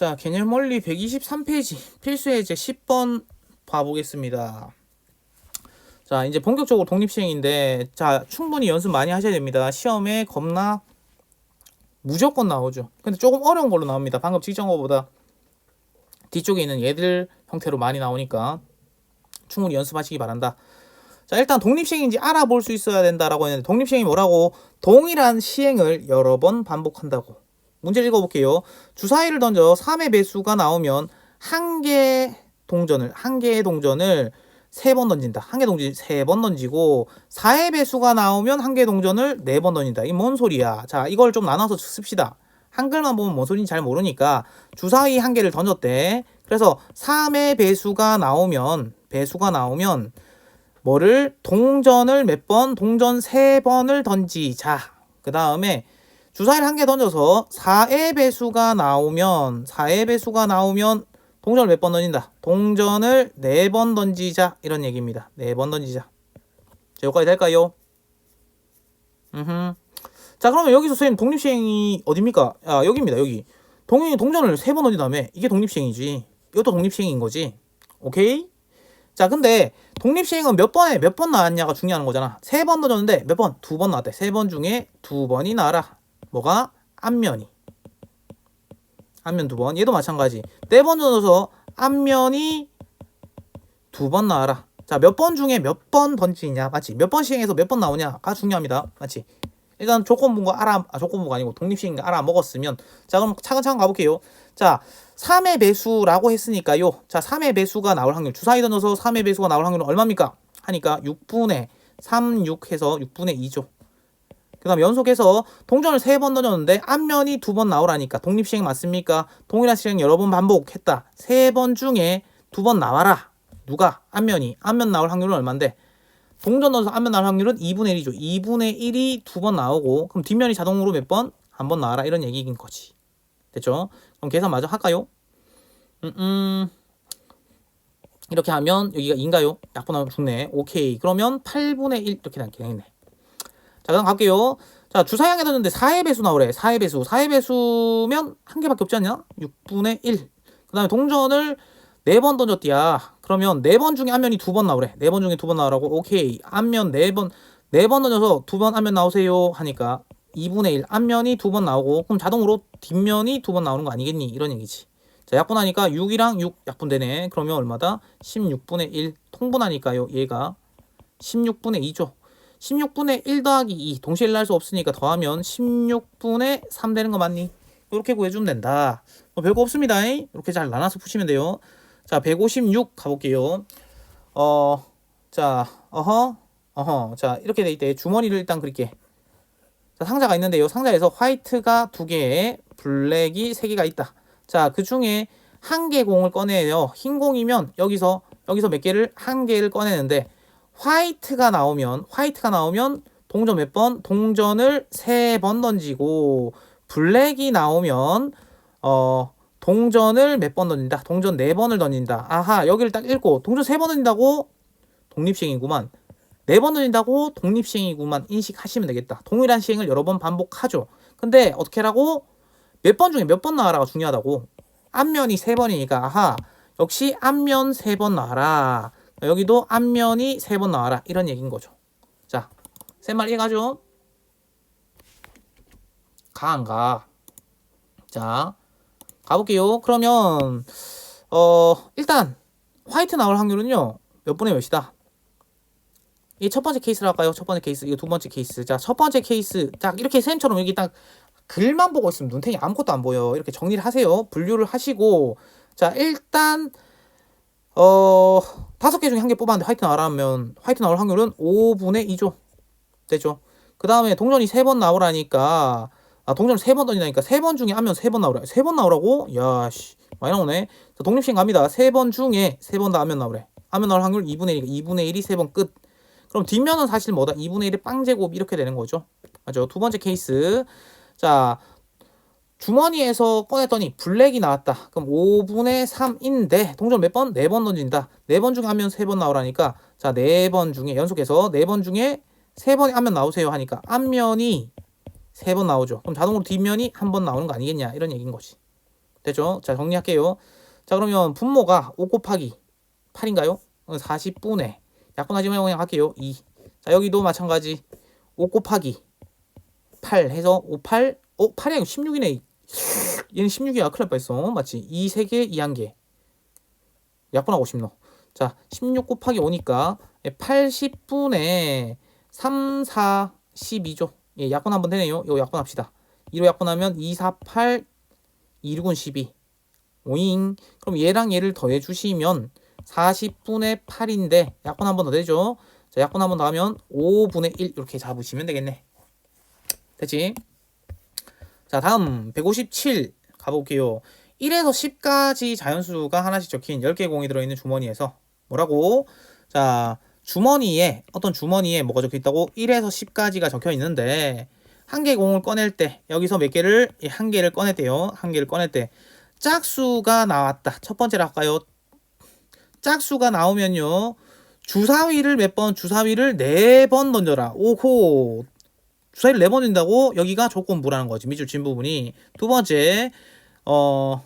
자, 개념 원리 123페이지 필수 예제 10번 봐보겠습니다. 자, 이제 본격적으로 독립 시행인데, 자, 충분히 연습 많이 하셔야 됩니다. 시험에 겁나 무조건 나오죠. 근데 조금 어려운 걸로 나옵니다. 방금 직전 거보다 뒤쪽에 있는 얘들 형태로 많이 나오니까 충분히 연습하시기 바란다. 자, 일단 독립시행인지 알아볼 수 있어야 된다라고 했는데, 독립시행이 뭐라고? 동일한 시행을 여러 번 반복한다고. 문제 읽어볼게요. 주사위를 던져 3의 배수가 나오면 한 개 동전을 한 개의 동전을 세 번 던진다. 한 개 동전 세 번 던지고 4의 배수가 나오면 한 개 동전을 네 번 던진다. 이 뭔 소리야? 자, 이걸 좀 나눠서 씁시다. 한글만 보면 뭔 소리인지 잘 모르니까 주사위 한 개를 던졌대. 그래서 3의 배수가 나오면 배수가 나오면 뭐를 동전을 몇 번? 동전 세 번을 던지자. 그 다음에 주사위를 한 개 던져서 4의 배수가 나오면 4의 배수가 나오면 동전을 몇 번 던진다. 동전을 네번 던지자 이런 얘기입니다. 네번 던지자. 자, 여기까지 될까요? 음. 자, 그러면 여기서 선생님 독립시행이 어딥니까? 아, 여기입니다. 여기. 동이 동전을 세번 던진 다음에 이게 독립시행이지. 이것도 독립시행인 거지. 오케이? 자, 근데 독립시행은 몇 번에 몇 번 나왔냐가 중요한 거잖아. 세 번 던졌는데 몇 번? 두 번 나왔대. 세 번 중에 두 번이 나와라. 뭐가? 앞면이. 앞면 두 번. 얘도 마찬가지. 네번 던져서 앞면이 두 번 나와라. 자, 몇 번 중에 몇 번 던지냐? 맞지? 몇 번 시행해서 몇 번 나오냐가 중요합니다. 맞지? 일단 조건부가 알아, 아, 조건부가 아니고 독립시행인가 알아 먹었으면. 자, 그럼 차근차근 가볼게요. 자, 3의 배수라고 했으니까요. 자, 3의 배수가 나올 확률. 주사위 던져서 3의 배수가 나올 확률은 얼마입니까? 하니까 6분의 3, 6 해서 6분의 2죠. 그 다음 연속해서 동전을 세 번 던졌는데 앞면이 두 번 나오라니까 독립시행 맞습니까? 동일한 시행 여러 번 반복했다. 세 번 중에 두 번 나와라. 누가? 앞면이. 앞면 나올 확률은 얼만데? 동전 넣어서 앞면 나올 확률은 2분의 1이죠. 2분의 1이 두 번 나오고 그럼 뒷면이 자동으로 몇 번? 한 번 나와라 이런 얘기인 거지. 됐죠? 그럼 계산 마저 할까요? 음, 음. 이렇게 하면 여기가 2인가요? 약분하면 죽네. 오케이. 그러면 8분의 1 이렇게 되겠네. 자, 그럼 갈게요. 자, 한개 던졌는데 4의 배수 나오래. 4의 배수. 4의 배수면 한 개밖에 없지 않냐? 6분의 1. 그 다음에 동전을 4번 던졌디야. 그러면 4번 중에 앞면이 두번 나오래. 4번 중에 두번 나오라고. 오케이. 앞면 4번, 4번 던져서 두번 앞면 나오세요. 하니까 2분의 1. 앞면이 두번 나오고, 그럼 자동으로 뒷면이 두번 나오는 거 아니겠니? 이런 얘기지. 자, 약분하니까 6이랑 6 약분되네. 그러면 얼마다? 16분의 1. 통분하니까요. 얘가 16분의 2죠. 16분의 1 더하기 2 동시에 일어날 수 없으니까 더하면 16분의 3 되는 거 맞니? 이렇게 구해주면 된다. 뭐 별거 없습니다. 이렇게 잘 나눠서 푸시면 돼요. 자, 156 가볼게요. 어, 자, 어허, 어허. 자, 이렇게 돼 있대. 주머니를 일단 그릴게. 자, 상자가 있는데요. 상자에서 화이트가 두 개, 블랙이 세 개가 있다. 자, 그 중에 한 개 공을 꺼내요. 흰 공이면 여기서 여기서 몇 개를 한 개를 꺼내는데 화이트가 나오면 화이트가 나오면 동전 몇 번? 동전을 세 번 던지고 블랙이 나오면 어 동전을 몇 번 던진다. 동전 네 번을 던진다. 아하 여기를 딱 읽고 동전 세 번 던진다고 독립시행이구만. 네 번 던진다고 독립시행이구만 인식하시면 되겠다. 동일한 시행을 여러 번 반복하죠. 근데 어떻게 하라고? 몇 번 중에 몇 번 나와라가 중요하다고. 앞면이 세 번이니까 아하 역시 앞면 세 번 나와라. 여기도 앞면이 세 번 나와라 이런 얘기인 거죠. 자, 셋말 이해가죠? 가 안 가? 자, 가볼게요. 그러면 어 일단 화이트 나올 확률은요 몇 분의 몇이다? 이 첫 번째 케이스로 할까요? 첫 번째 케이스, 이거 두 번째 케이스. 자, 첫 번째 케이스. 딱 이렇게 쌤처럼 여기 딱 글만 보고 있으면 눈탱이 아무것도 안 보여. 이렇게 정리를 하세요. 분류를 하시고. 자, 일단 어 다섯 개 중에 한 개 뽑았는데 화이트 나오라면 화이트 나올 확률은 5분의 2죠. 되죠. 그 다음에 동전이 세 번 나오라니까 아 동전을 세 번 던지니까 세 번 중에 하면 세 번 나오라. 세 번 나오라고? 야 씨 많이 나오네. 자, 독립시행 갑니다. 세 번 중에 세 번 다 하면 나오래. 하면 나올 확률 2분의 1이니까 2분의 1이 세 번 끝. 그럼 뒷면은 사실 뭐다? 2분의 1의 빵제곱 이렇게 되는 거죠. 맞죠? 두 번째 케이스. 자, 주머니에서 꺼냈더니 블랙이 나왔다. 그럼 5분의 3인데 동전 몇 번? 4번 던진다. 4번 중에 하면 3번 나오라니까 자, 4번 중에 연속해서 4번 중에 3번이 앞면 나오세요 하니까 앞면이 3번 나오죠. 그럼 자동으로 뒷면이 한 번 나오는 거 아니겠냐 이런 얘기인 거지. 됐죠? 자, 정리할게요. 자, 그러면 분모가 5 곱하기 8인가요? 40분의 약분하지만 그냥 할게요. 2. 자, 여기도 마찬가지 5 곱하기 8 해서 5, 8, 어, 8이 아니고 16이네. 얘는 16이야. 큰일 날 뻔했어. 맞지? 2, 3개, 2, 1개. 약분하고 싶노. 자, 16 곱하기 5니까 80분의 3, 4, 12죠. 예, 약분 한번 되네요. 이거 약분합시다. 2로 약분하면 2, 4, 8, 2, 6은 12. 오잉. 그럼 얘랑 얘를 더해 주시면 40분의 8인데 약분 한번 더 되죠. 자, 약분 한번 더 하면 5분의 1 이렇게 잡으시면 되겠네. 됐지? 자, 다음 157 가볼게요. 1에서 10까지 자연수가 하나씩 적힌 10개 공이 들어있는 주머니에서 뭐라고? 자, 주머니에 어떤 주머니에 뭐가 적혀 있다고? 1에서 10까지가 적혀 있는데 한 개 공을 꺼낼 때 여기서 몇 개를 예, 한 개를 꺼냈대요. 한 개를 꺼낼 때 짝수가 나왔다. 첫 번째로 할까요? 짝수가 나오면요. 주사위를 몇 번? 주사위를 네 번 던져라. 오호. 주사위를 던진다고 여기가 조건부라는 거지. 밑줄 진 부분이. 두 번째, 어,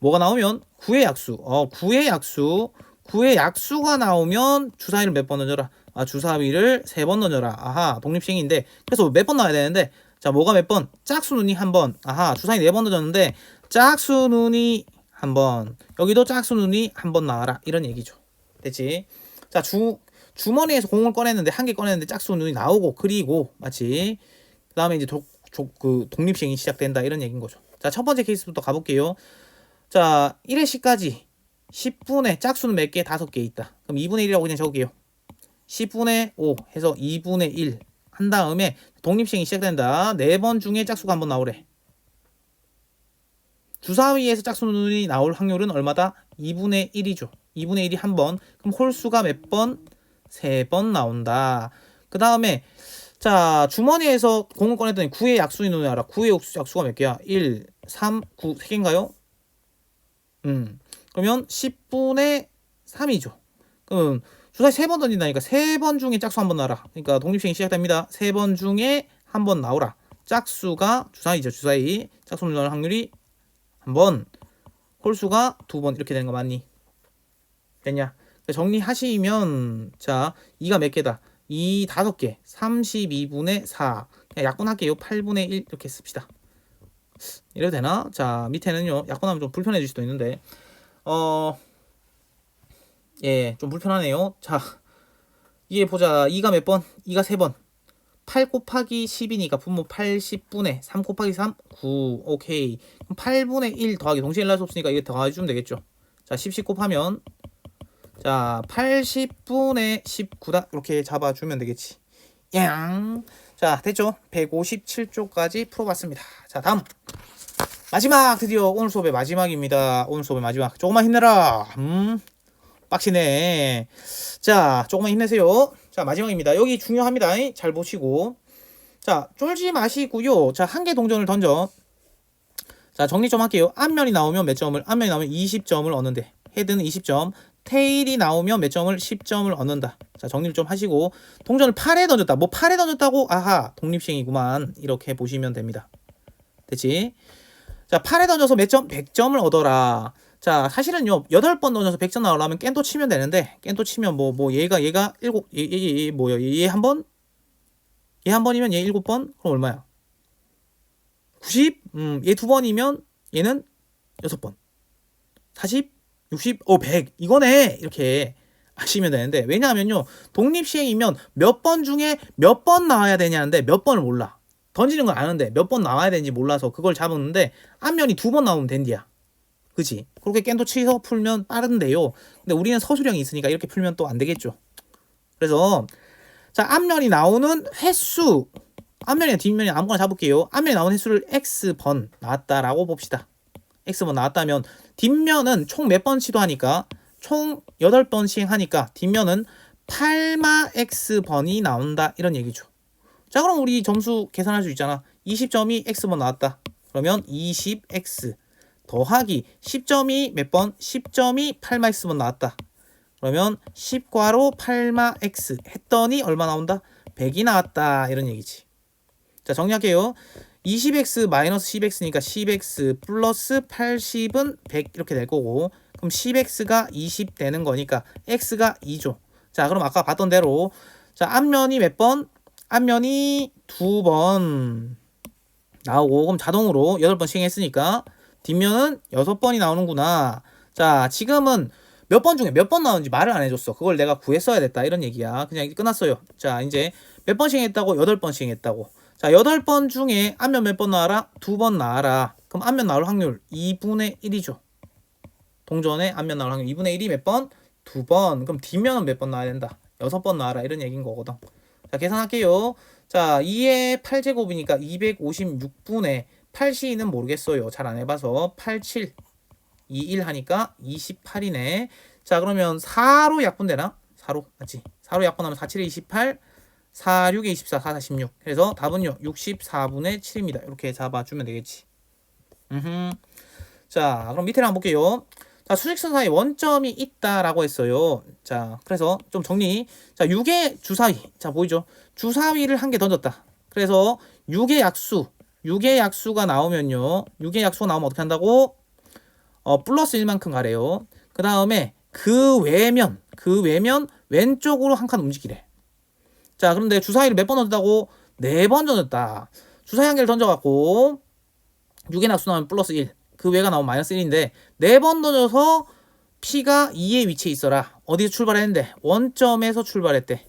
뭐가 나오면 구의 약수. 어, 구의 약수. 구의 약수가 나오면 주사위를 몇 번 던져라. 아, 주사위를 세 번 던져라. 아하, 독립시행인데. 그래서 몇 번 나와야 되는데. 자, 뭐가 몇 번? 짝수 눈이 한 번. 아하, 주사위 네 번 던졌는데 짝수 눈이 한 번. 여기도 짝수 눈이 한 번 나와라. 이런 얘기죠. 됐지? 자, 주 주머니에서 공을 꺼냈는데 한 개 꺼냈는데 짝수 눈이 나오고 그리고 마치 그 다음에 이제 독, 조, 그 독립시행이 시작된다 이런 얘기인 거죠. 자, 첫 번째 케이스부터 가볼게요. 자, 1의 10까지 10분의 짝수는 몇 개? 다섯 개 있다. 그럼 2분의 1이라고 그냥 적을게요. 10분의 5 해서 2분의 1 한 다음에 독립시행이 시작된다. 네 번 중에 짝수가 한 번 나오래. 주사위에서 짝수눈이 나올 확률은 얼마다? 2분의 1이죠. 2분의 1이 한 번. 그럼 홀수가 몇 번? 세 번 나온다. 그 다음에 자 주머니에서 공을 꺼냈더니 9의 약수인 눈이 알아. 9의 약수가 몇 개야? 1, 3, 9, 3개인가요? 음. 그러면 10분의 3이죠. 그럼 주사위 세 번 던진다니까 세 번 중에 짝수 한 번 나와라. 그러니까 독립시행이 시작됩니다. 세 번 중에 한 번 나오라. 짝수가 주사위죠. 주사위. 짝수 나올 확률이 한 번. 홀수가 두 번 이렇게 되는 거 맞니? 됐냐? 정리하시면 자 2가 몇 개다? 2 다섯 개 32분의 4 그냥 약분할게요 8분의 1 이렇게 씁시다 이래도 되나? 자 밑에는요 약분하면 좀 불편해질 수도 있는데 어 예, 좀 불편하네요. 자, 이게 보자. 2가 몇 번? 2가 3번. 8 곱하기 10이니까 분모 80분의 3 곱하기 3, 9. 오케이. 그럼 8분의 1 더하기 동시에 일어날 수 없으니까 이게 더해주면 되겠죠. 자, 10, 10 곱하면 자, 80분의 19다. 이렇게 잡아주면 되겠지. 양. 자, 됐죠? 157쪽까지 풀어봤습니다. 자, 다음. 마지막 드디어 오늘 수업의 마지막입니다. 오늘 수업의 마지막. 조금만 힘내라. 음. 빡시네. 자, 조금만 힘내세요. 자, 마지막입니다. 여기 중요합니다. 잘 보시고. 자, 쫄지 마시고요. 자, 한 개 동전을 던져. 자, 정리 좀 할게요. 앞면이 나오면 몇 점을? 앞면이 나오면 20점을 얻는데. 헤드는 20점. 테일이 나오면 몇 점을? 10점을 얻는다. 자, 정리를 좀 하시고. 동전을 8에 던졌다. 뭐 8에 던졌다고? 아하, 독립시행이구만. 이렇게 보시면 됩니다. 됐지? 자, 8에 던져서 몇 점? 100점을 얻어라. 자, 사실은요, 8번 던져서 100점 나오려면 깬도 치면 되는데, 깬도 치면 뭐, 뭐, 얘가, 얘가 7, 얘, 얘, 얘, 얘 뭐야, 얘, 얘한 번? 얘 한 번이면 얘 7번? 그럼 얼마야? 90? 음, 얘 두 번이면 얘는 6번. 40? 60? 어, 100. 이거네! 이렇게 하시면 되는데, 왜냐하면요, 독립시행이면 몇 번 중에 몇 번 나와야 되냐는데, 몇 번을 몰라. 던지는 건 아는데, 몇 번 나와야 되는지 몰라서 그걸 잡았는데, 앞면이 두 번 나오면 된디야. 그지? 그렇게 깬도 치서 풀면 빠른데요. 근데 우리는 서술형이 있으니까 이렇게 풀면 또 안 되겠죠. 그래서 자 앞면이 나오는 횟수 앞면이나 뒷면이 아무거나 잡을게요. 앞면이 나오는 횟수를 x번 나왔다라고 봅시다. x번 나왔다면 뒷면은 총 몇번 시도하니까 총 8번 시행하니까 뒷면은 8마 x번이 나온다 이런 얘기죠. 자 그럼 우리 점수 계산할 수 있잖아. 20점이 x번 나왔다. 그러면 20x 더하기 10점이 몇 번? 10점이 8마 x번 나왔다. 그러면 10괄호 8마 x 했더니 얼마 나온다? 100이 나왔다. 이런 얘기지. 자, 정리할게요. 20x 마이너스 10x니까 10x 플러스 80은 100 이렇게 될 거고 그럼 10x가 20 되는 거니까 x가 2죠. 자 그럼 아까 봤던 대로 자 앞면이 몇 번? 앞면이 두 번 나오고 그럼 자동으로 8번 시행했으니까 뒷면은 6번이 나오는구나. 자 지금은 몇 번 중에 몇 번 나오는지 말을 안 해줬어. 그걸 내가 구했어야 됐다 이런 얘기야. 그냥 끝났어요. 자 이제 몇번 시행했다고? 8번 시행했다고. 자 8번 중에 앞면 몇 번 나와라? 두 번 나와라. 그럼 앞면 나올 확률 2분의 1이죠. 동전의 앞면 나올 확률 2분의 1이 몇 번? 두 번. 그럼 뒷면은 몇 번 나와야 된다? 여섯 번 나와라 이런 얘기인 거거든. 자 계산할게요. 자 2의 8제곱이니까 256분의 8시는 모르겠어요. 잘 안 해봐서 87 21 하니까 28이네. 자 그러면 4로 약분되나? 4로 맞지? 4로 약분하면 4, 7에 28 4, 6에 24, 4, 4, 16 그래서 답은요 64분의 7입니다. 이렇게 잡아주면 되겠지. 음흠. 자 그럼 밑에를 한번 볼게요. 자 수직선사에 원점이 있다라고 했어요. 자 그래서 좀 정리. 자 6의 주사위. 자 보이죠? 주사위를 한 개 던졌다. 그래서 6의 약수. 6의 약수가 나오면요. 6의 약수가 나오면 어떻게 한다고? 어 플러스 1만큼 가래요. 그 다음에 그 외면. 그 외면 왼쪽으로 한 칸 움직이래. 자 그런데 주사위를 몇 번 던졌다고? 네 번 던졌다. 주사위 한 개를 던져갖고 6의 약수 나오면 플러스 1. 그 외가 나오면 마이너스 1인데 네 번 던져서 P가 2의 위치에 있어라. 어디서 출발했는데? 원점에서 출발했대.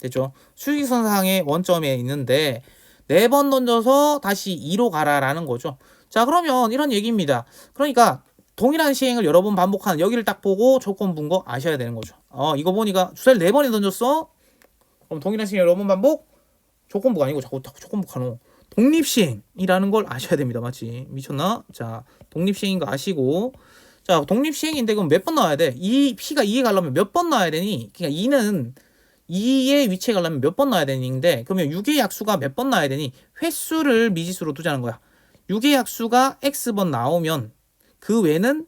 됐죠? 수직선상의 원점에 있는데 네 번 던져서 다시 2로 가라라는 거죠. 자 그러면 이런 얘기입니다. 그러니까 동일한 시행을 여러 번 반복하는 여기를 딱 보고 조건 분거 아셔야 되는 거죠. 어 이거 보니까 주사를 네 번에 던졌어. 그럼 동일한 시행 여러 번 반복? 조건부가 아니고 자꾸 자꾸 조건부 하노. 독립시행이라는 걸 아셔야 됩니다. 맞지? 미쳤나? 자, 독립시행인 거 아시고. 자, 독립시행인데 그럼 몇 번 나와야 돼? 이 P가 2에 가려면 몇 번 나와야 되니? 그러니까 2는 2의 위치에 가려면 몇 번 나와야 되는데 그러면 6의 약수가 몇 번 나와야 되니? 횟수를 미지수로 두자는 거야. 6의 약수가 X번 나오면 그 외는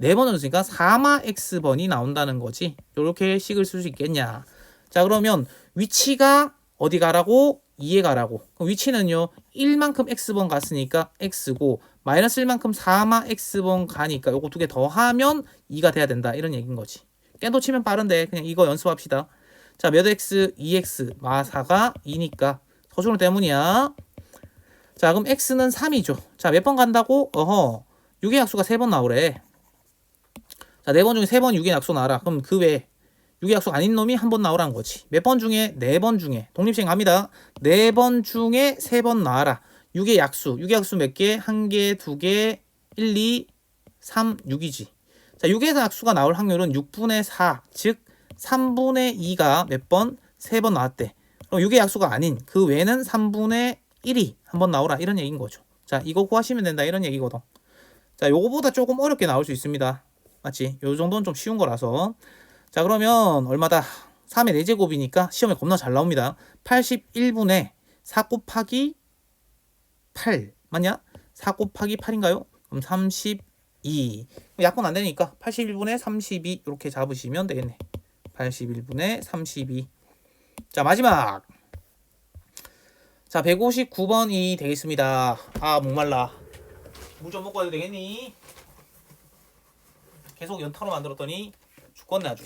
4번 줬으니까 4마 X번이 나온다는 거지. 이렇게 식을 쓸 수 있겠냐. 자, 그러면 위치가 어디 가라고? 2에 가라고. 위치는요. 1만큼 x번 갔으니까 x고 마이너스 1만큼 4마 x번 가니까 요거 두 개 더하면 2가 돼야 된다. 이런 얘기인 거지. 깨도 치면 빠른데 그냥 이거 연습합시다. 자, 몇 x, 2x, 마사가 2니까 서술론 때문이야. 자, 그럼 x는 3이죠. 자, 몇 번 간다고? 어허. 6의 약수가 3번 나오래. 자, 4번 중에 3번 6의 약수 나와라. 그럼 그 외에 6의 약수 아닌 놈이 한 번 나오라는 거지. 몇 번 중에 네 번 중에 독립시행 갑니다. 네 번 중에 세 번 나와라. 6의 약수. 6의 약수 몇 개? 한 개, 두 개, 1, 2, 3, 6이지. 자, 6의 약수가 나올 확률은 6분의 4, 즉 3분의 2가 몇 번? 세 번 나왔대. 그럼 6의 약수가 아닌 그 외에는 3분의 1이 한 번 나오라 이런 얘기인 거죠. 자, 이거 구하시면 된다 이런 얘기거든. 자, 요거보다 조금 어렵게 나올 수 있습니다. 맞지? 요 정도는 좀 쉬운 거라서. 자 그러면 얼마다? 3의 4제곱이니까 시험에 겁나 잘 나옵니다. 81분의 4 곱하기 8 맞냐? 4 곱하기 8인가요? 그럼 32 약분 안 되니까 81분의 32 이렇게 잡으시면 되겠네. 81분의 32자 마지막 자 159번이 되겠습니다. 아 목말라 물 좀 먹고 와도 되겠니? 계속 연타로 만들었더니 죽겠네 아주.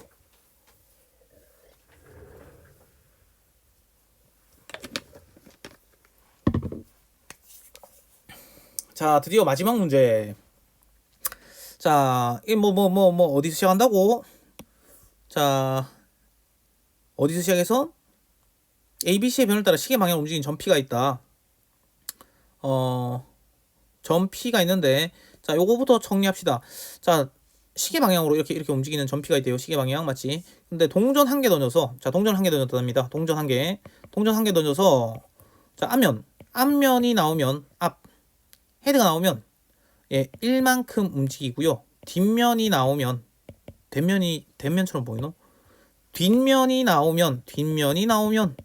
자, 드디어 마지막 문제. 자, 이 뭐 뭐 뭐 뭐 어디서 시작한다고? 자, 어디서 시작해서 ABC의 변을 따라 시계 방향을 움직이는 점피가 있다. 어, 점피가 있는데, 자, 요거부터 정리합시다. 자, 시계 방향으로 이렇게 이렇게 움직이는 점피가 있대요. 시계 방향 맞지? 근데 동전 한 개 던져서, 자, 동전 한 개 던졌답니다. 동전 한 개, 동전 한 개 던져서, 자, 앞면, 앞면이 나오면 앞, 헤드가 나오면 예, 1만큼 움직이고요. 뒷면이 나오면 뒷면이 뒷면처럼 보이노? 뒷면이 나오면 뒷면이 나오면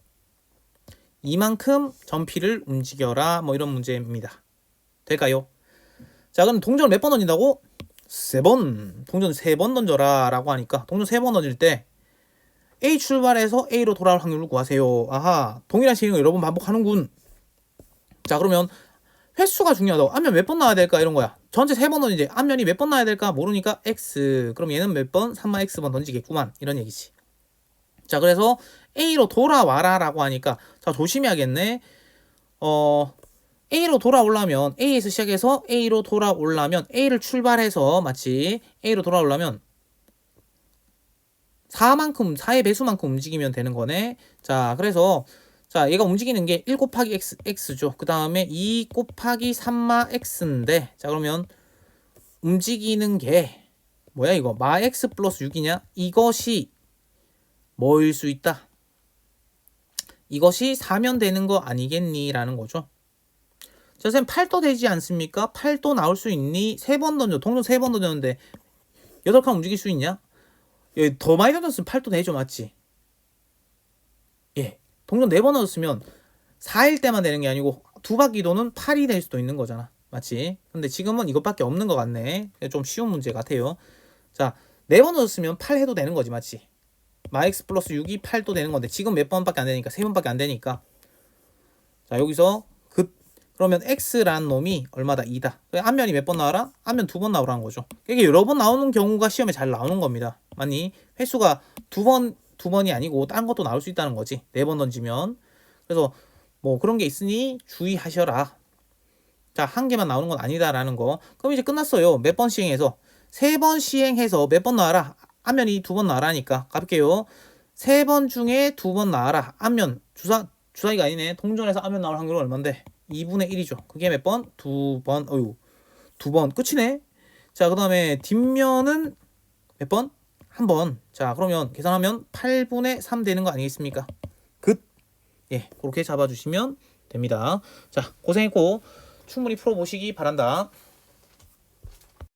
이만큼 점피를 움직여라 뭐 이런 문제입니다. 될까요? 자 그럼 동전을 몇 번 던진다고? 세 번. 동전 세 번 던져라 라고 하니까 동전 세 번 던질 때 A 출발해서 A로 돌아올 확률을 구하세요. 아하 동일한 시행을 여러 번 반복하는군. 자 그러면 횟수가 중요하다고. 앞면 몇 번 나와야 될까 이런 거야. 전체 세 번은 이제 앞면이 몇 번 나와야 될까 모르니까 x. 그럼 얘는 몇 번? 3만 x번 던지겠구만. 이런 얘기지. 자, 그래서 A로 돌아와라 라고 하니까 자, 조심해야겠네. 어 A로 돌아오려면 A에서 시작해서 A로 돌아오려면 A를 출발해서 마치 A로 돌아오려면 4만큼 4의 배수만큼 움직이면 되는 거네. 자, 그래서 자, 얘가 움직이는 게 1 곱하기 x x죠. 그 다음에 2 곱하기 3마 x인데 자, 그러면 움직이는 게 뭐야 이거? 마 x 플러스 6이냐? 이것이 뭐일 수 있다. 이것이 4면 되는 거 아니겠니? 라는 거죠. 자, 선생님 8도 되지 않습니까? 8도 나올 수 있니? 세 번 던져. 동전 세 번 던졌는데 8칸 움직일 수 있냐? 예, 더 많이 던졌으면 8도 되죠, 맞지? 예. 동전 네번 던졌으면 4일 때만 되는 게 아니고 두 바퀴 도는 8이 될 수도 있는 거잖아. 맞지? 근데 지금은 이것밖에 없는 것 같네. 좀 쉬운 문제 같아요. 자, 네번 던졌으면 8 해도 되는 거지, 맞지? 마x 플러스 6이 8도 되는 건데 지금 몇 번밖에 안 되니까 세 번밖에 안 되니까 자 여기서 그 그러면 x라는 놈이 얼마다 2다 그래 앞면이 몇 번 나와라 앞면 두 번 나오라는 거죠 이게 여러 번 나오는 경우가 시험에 잘 나오는 겁니다 맞니 횟수가 두 번 두 번이 아니고 다른 것도 나올 수 있다는 거지 네 번 던지면 그래서 뭐 그런 게 있으니 주의하셔라 자 한 개만 나오는 건 아니다라는 거 그럼 이제 끝났어요 몇 번 시행해서 세 번 시행해서 몇 번 나와라 앞면이 두 번 나라니까 가볼게요. 세 번 중에 두 번 나와라. 앞면 주사 주사위가 아니네. 동전에서 앞면 나올 확률은 얼마인데? 2분의 1이죠. 그게 몇 번? 두 번. 어유. 두 번. 끝이네. 자, 그다음에 뒷면은 몇 번? 한 번. 자, 그러면 계산하면 8분의 3 되는 거 아니겠습니까? 끝. 예, 그렇게 잡아 주시면 됩니다. 자, 고생했고 충분히 풀어 보시기 바란다.